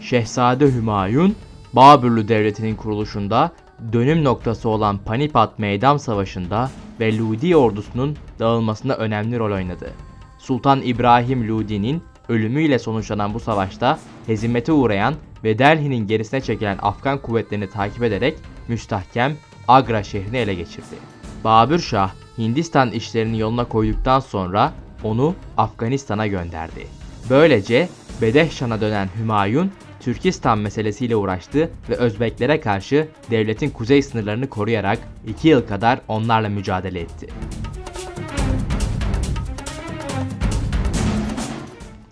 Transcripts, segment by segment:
Şehzade Hümayun, Babürlü Devleti'nin kuruluşunda dönüm noktası olan Panipat Meydan Savaşı'nda ve Ludi ordusunun dağılmasında önemli rol oynadı. Sultan İbrahim Ludi'nin ölümüyle sonuçlanan bu savaşta hezimete uğrayan ve Delhi'nin gerisine çekilen Afgan kuvvetlerini takip ederek müstahkem Agra şehrini ele geçirdi. Babür Şah Hindistan işlerini yoluna koyduktan sonra onu Afganistan'a gönderdi. Böylece Bedehşan'a dönen Hümayun, Türkistan meselesiyle uğraştı ve Özbeklere karşı devletin kuzey sınırlarını koruyarak 2 yıl kadar onlarla mücadele etti.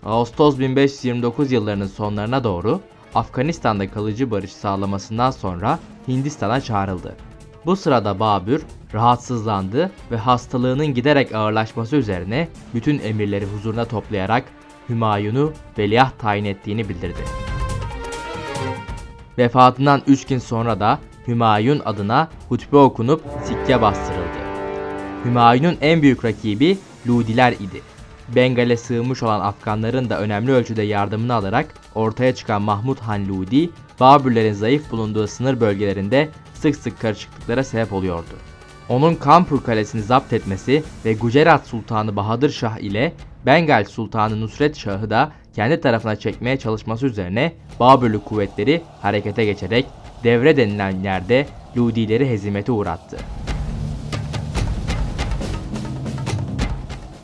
Ağustos 1529 yıllarının sonlarına doğru Afganistan'da kalıcı barış sağlamasından sonra Hindistan'a çağrıldı. Bu sırada Babür rahatsızlandı ve hastalığının giderek ağırlaşması üzerine bütün emirleri huzuruna toplayarak Hümayun'u veliaht tayin ettiğini bildirdi. Vefatından 3 gün sonra da Hümayun adına hutbe okunup sikke bastırıldı. Hümayun'un en büyük rakibi Ludiler idi. Bengal'e sığınmış olan Afganların da önemli ölçüde yardımını alarak ortaya çıkan Mahmud Han Ludi, Babürlerin zayıf bulunduğu sınır bölgelerinde sık sık karışıklıklara sebep oluyordu. Onun Kanpur kalesini zapt etmesi ve Gujarat Sultanı Bahadır Şah ile Bengal Sultanı Nusret Şah'ı da kendi tarafına çekmeye çalışması üzerine Babürlü kuvvetleri harekete geçerek devre denilen yerde Ludileri hezimete uğrattı.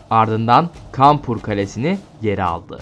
Ardından Kanpur kalesini geri aldı.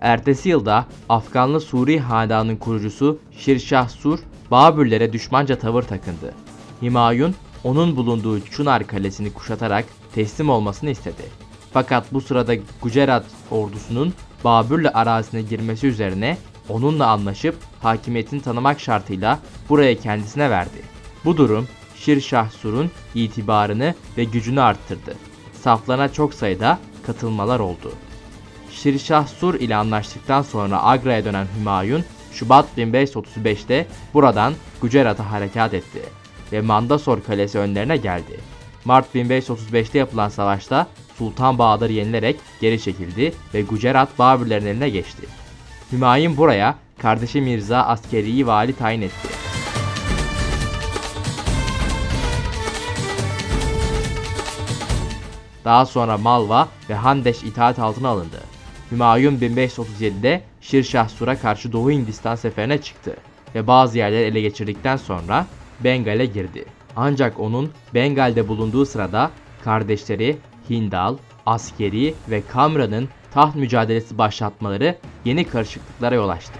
Ertesi yılda Afganlı Suri Hanedanı'nın kurucusu Şirşah Sur, Babürlere düşmanca tavır takındı. Himayun, onun bulunduğu Çunar kalesini kuşatarak teslim olmasını istedi. Fakat bu sırada Gujarat ordusunun Babürle arazisine girmesi üzerine onunla anlaşıp hakimiyetini tanımak şartıyla buraya kendisine verdi. Bu durum Şirşah Sur'un itibarını ve gücünü arttırdı. Saflarına çok sayıda katılmalar oldu. Şirşah Sur ile anlaştıktan sonra Agra'ya dönen Hümayun, Şubat 1535'te buradan Gujarat'a harekat etti ve Mandasor Kalesi önlerine geldi. Mart 1535'te yapılan savaşta Sultan Bahadır yenilerek geri çekildi ve Gujarat Babürlerin eline geçti. Hümayun buraya kardeşi Mirza askeri vali tayin etti. Daha sonra Malva ve Handeş itaat altına alındı. Hümayun 1537'de Şirşah Sur'a karşı Doğu Hindistan seferine çıktı ve bazı yerleri ele geçirdikten sonra Bengal'e girdi. Ancak onun Bengal'de bulunduğu sırada kardeşleri Hindal, askeri ve Kamra'nın taht mücadelesi başlatmaları yeni karışıklıklara yol açtı.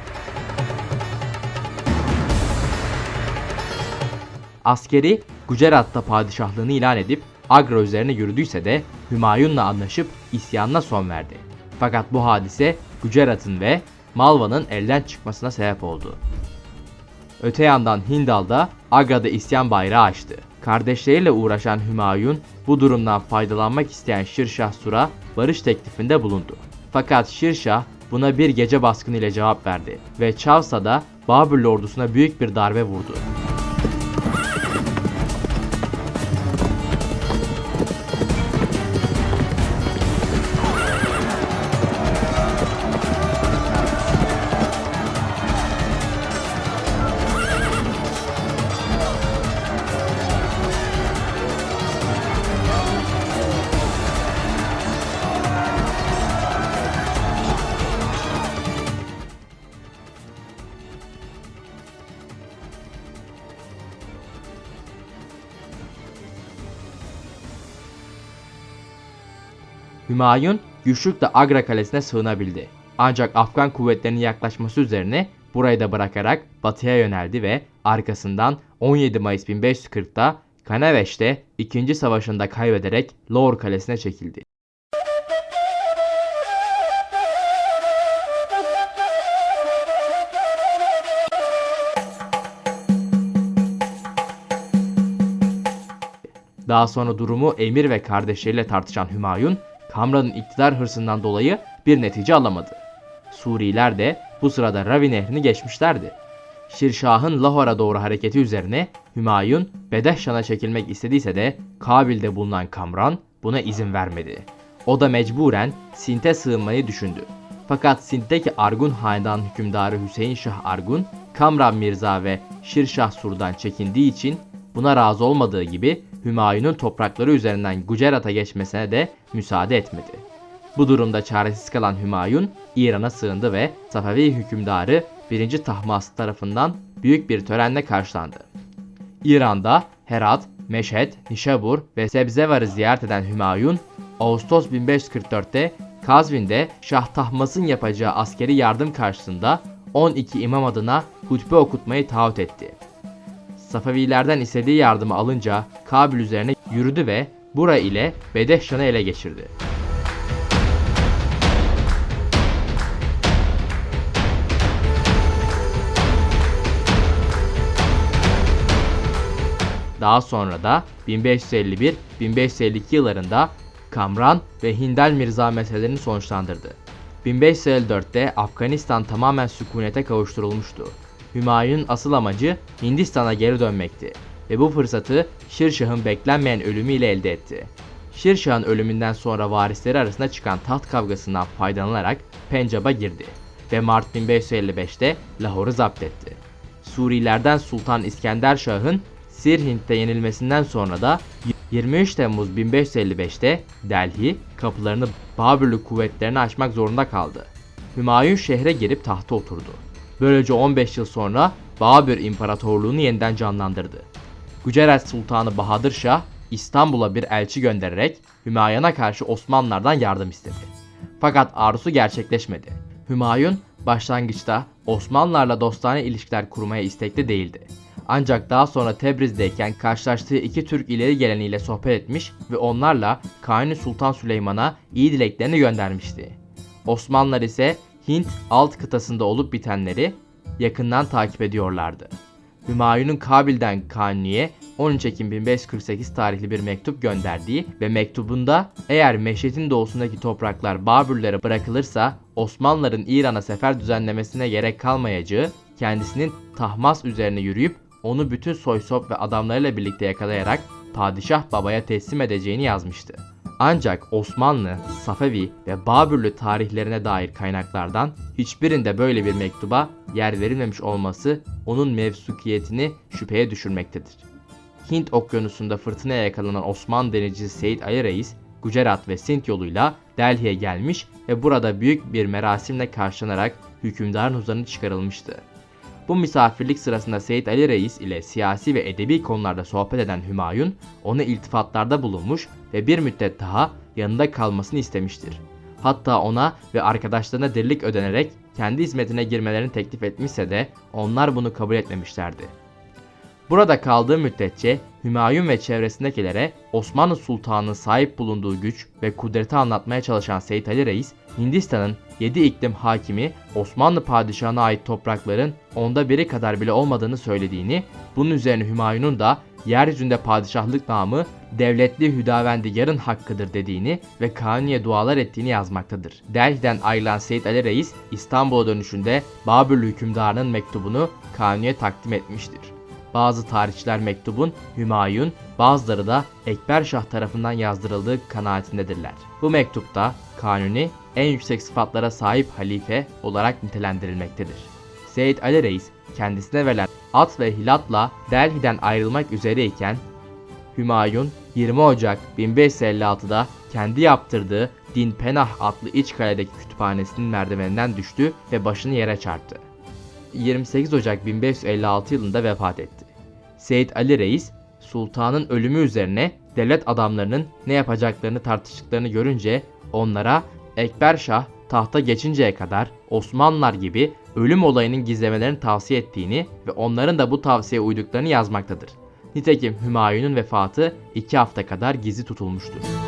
Askeri Gujarat'ta padişahlığını ilan edip Agra üzerine yürüdüyse de Hümayun'la anlaşıp isyanına son verdi. Fakat bu hadise Gujarat'ın ve Malva'nın elden çıkmasına sebep oldu. Öte yandan Hindal da Agra'da isyan bayrağı açtı. Kardeşleriyle uğraşan Hümayun bu durumdan faydalanmak isteyen Şirşah Sur'a barış teklifinde bulundu. Fakat Şirşah buna bir gece baskını ile cevap verdi ve Çavsa'da Babürlü ordusuna büyük bir darbe vurdu. Hümayun güçlükle Agra kalesine sığınabildi. Ancak Afgan kuvvetlerinin yaklaşması üzerine burayı da bırakarak batıya yöneldi ve arkasından 17 Mayıs 1540'ta Kaneveş'te 2. Savaşı'nda kaybederek Lahor Kalesi'ne çekildi. Daha sonra durumu emir ve kardeşleriyle tartışan Hümayun, Kamran'ın iktidar hırsından dolayı bir netice alamadı. Suriler de bu sırada Ravi Nehri'ni geçmişlerdi. Şirşah'ın Lahor'a doğru hareketi üzerine Hümayun Bedehşan'a çekilmek istediyse de Kabil'de bulunan Kamran buna izin vermedi. O da mecburen Sint'e sığınmayı düşündü. Fakat Sint'teki Argun Hanedan hükümdarı Hüseyin Şah Argun, Kamran Mirza ve Şirşah Sur'dan çekindiği için buna razı olmadığı gibi Hümayun'un toprakları üzerinden Gucerat'a geçmesine de müsaade etmedi. Bu durumda çaresiz kalan Hümayun İran'a sığındı ve Safavi hükümdarı 1. Tahmasp tarafından büyük bir törenle karşılandı. İran'da Herat, Meşhed, Nişabur ve Sebzevar'ı ziyaret eden Hümayun, Ağustos 1544'te Kazvin'de Şah Tahmas'ın yapacağı askeri yardım karşısında 12 imam adına hutbe okutmayı taahhüt etti. Safavilerden istediği yardımı alınca Kabil üzerine yürüdü ve Bura ile Bedehşan'ı ele geçirdi. Daha sonra da 1551-1552 yıllarında Kamran ve Hindal Mirza meselelerini sonuçlandırdı. 1554'te Afganistan tamamen sükunete kavuşturulmuştu. Hümayun'un asıl amacı Hindistan'a geri dönmekti ve bu fırsatı Şirşah'ın beklenmeyen ölümüyle elde etti. Şirşah'ın ölümünden sonra varisleri arasında çıkan taht kavgasından faydalanarak Pencap'a girdi ve Mart 1555'te Lahor'u zapt etti. Surilerden Sultan İskender Şah'ın Sirhint'te yenilmesinden sonra da 23 Temmuz 1555'te Delhi kapılarını Babürlü kuvvetlerine açmak zorunda kaldı. Hümayun şehre girip tahta oturdu. Böylece 15 yıl sonra Babür İmparatorluğunu yeniden canlandırdı. Gücerat Sultanı Bahadır Şah İstanbul'a bir elçi göndererek Hümayun'a karşı Osmanlılardan yardım istedi. Fakat arzusu gerçekleşmedi. Hümayun başlangıçta Osmanlılarla dostane ilişkiler kurmaya istekli değildi. Ancak daha sonra Tebriz'deyken karşılaştığı iki Türk ileri geleniyle sohbet etmiş ve onlarla Kanuni Sultan Süleyman'a iyi dileklerini göndermişti. Osmanlılar ise Hint alt kıtasında olup bitenleri yakından takip ediyorlardı. Hümayun'un Kabil'den Kanuni'ye 13 Ekim 1548 tarihli bir mektup gönderdiği ve mektubunda eğer Meşret'in doğusundaki topraklar Babürlere bırakılırsa Osmanlıların İran'a sefer düzenlemesine gerek kalmayacağı, kendisinin Tahmas üzerine yürüyüp onu bütün soysop ve adamlarıyla birlikte yakalayarak padişah babaya teslim edeceğini yazmıştı. Ancak Osmanlı, Safevi ve Babürlü tarihlerine dair kaynaklardan hiçbirinde böyle bir mektuba yer verilmemiş olması onun mevsukiyetini şüpheye düşürmektedir. Hint okyanusunda fırtınaya yakalanan Osmanlı denizcisi Seyit Ali Reis, Gucerat ve Sint yoluyla Delhi'ye gelmiş ve burada büyük bir merasimle karşılanarak hükümdarın huzuruna çıkarılmıştı. Bu misafirlik sırasında Seyit Ali Reis ile siyasi ve edebi konularda sohbet eden Hümayun, ona iltifatlarda bulunmuş ve bir müddet daha yanında kalmasını istemiştir. Hatta ona ve arkadaşlarına dirlik ödenerek kendi hizmetine girmelerini teklif etmişse de onlar bunu kabul etmemişlerdi. Burada kaldığı müddetçe Hümayun ve çevresindekilere Osmanlı Sultanı'nın sahip bulunduğu güç ve kudreti anlatmaya çalışan Seyit Ali Reis, Hindistan'ın 7 iklim hakimi Osmanlı padişahına ait toprakların onda biri kadar bile olmadığını söylediğini, bunun üzerine Hümayun'un da yeryüzünde padişahlık namı devletli hüdavendigarın hakkıdır dediğini ve Kanuni'ye dualar ettiğini yazmaktadır. Delhi'den ayrılan Seyit Ali Reis, İstanbul'a dönüşünde Babürlü hükümdarının mektubunu Kanuni'ye takdim etmiştir. Bazı tarihçiler mektubun Hümayun, bazıları da Ekber Şah tarafından yazdırıldığı kanaatindedirler. Bu mektupta Kanuni en yüksek sıfatlara sahip halife olarak nitelendirilmektedir. Seyyid Ali Reis kendisine verilen at ve hilatla Delhi'den ayrılmak üzereyken Hümayun 20 Ocak 1556'da kendi yaptırdığı Din Penah adlı iç kaledeki kütüphanesinin merdiveninden düştü ve başını yere çarptı. 28 Ocak 1556 yılında vefat etti. Seyyid Ali Reis, sultanın ölümü üzerine devlet adamlarının ne yapacaklarını tartıştıklarını görünce onlara Ekber Şah tahta geçinceye kadar Osmanlılar gibi ölüm olayının gizlemelerini tavsiye ettiğini ve onların da bu tavsiyeye uyduklarını yazmaktadır. Nitekim Hümayun'un vefatı iki hafta kadar gizli tutulmuştur.